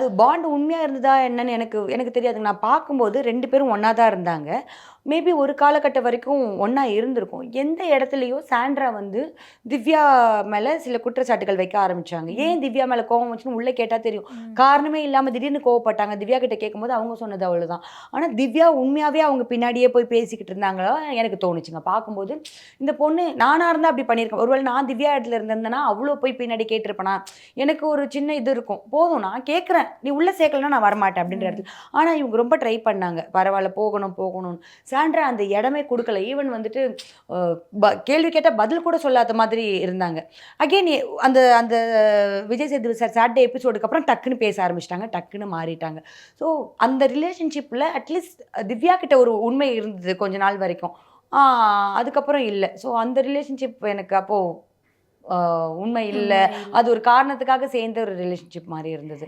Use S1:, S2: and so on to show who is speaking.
S1: அது பாண்ட் உண்மையாக இருந்ததா என்னன்னு எனக்கு எனக்கு தெரியாதுங்க. நான் பார்க்கும்போது ரெண்டு பேரும் ஒன்றா தான் இருந்தாங்க. மேபி ஒரு காலகட்டம் வரைக்கும் ஒன்றா இருந்திருக்கும். எந்த இடத்துலையோ சாண்ட்ரா வந்து திவ்யா மேலே சில குற்றச்சாட்டுகள் வைக்க ஆரம்பிச்சாங்க. ஏன் திவ்யா மேலே கோவம் வச்சுன்னு உள்ளே கேட்டால் தெரியும். காரணமே இல்லாமல் திடீர்னு கோவப்பட்டாங்க. திவ்யா கிட்ட கேட்கும்போது அவங்க சொன்னது அவ்வளோதான் ஆனால் திவ்யா உண்மையாகவே அவங்க பின்னாடியே போய் பேசிக்கிட்டு இருந்தாங்களா எனக்கு தோணுச்சுங்க. பார்க்கும்போது இந்த பொண்ணு நானாக இருந்தால் அப்படி பண்ணியிருக்கேன். ஒருவேளை நான் திவ்யா இடத்துல இருந்திருந்தேன்னா அவ்வளோ போய் பின்னாடி கேட்டிருப்பேனா? எனக்கு ஒரு சின்ன இது இருக்கும். போதும். நான் கேட்குறேன். நீ உள்ளே சேர்க்கலன்னா நான் வரமாட்டேன் அப்படின்ற இடத்துல. ஆனால் இவங்க ரொம்ப ட்ரை பண்ணாங்க. பரவாயில்ல போகணும் போகணும்னு. சாண்ட்ரா அந்த இடமே கொடுக்கல. ஈவன் வந்துட்டு கேள்வி கேட்டால் பதில் கூட சொல்லாத மாதிரி இருந்தாங்க. அகெயின் அந்த அந்த விஜய் சேதுபதி சார் சாட்டர்டே எபிசோடுக்கு அப்புறம் டக்குன்னு பேச ஆரம்பிச்சிட்டாங்க. டக்குன்னு மாறிட்டாங்க. ஸோ அந்த ரிலேஷன்ஷிப்பில் அட்லீஸ்ட் திவ்யா கிட்ட ஒரு உண்மை இருந்தது கொஞ்ச நாள் வரைக்கும். அதுக்கப்புறம் இல்லை. ஸோ அந்த ரிலேஷன்ஷிப் எனக்கு அப்போது உண்மை இல்லை. அது ஒரு காரணத்துக்காக சேர்ந்த ஒரு ரிலேஷன்ஷிப் மாதிரி இருந்தது.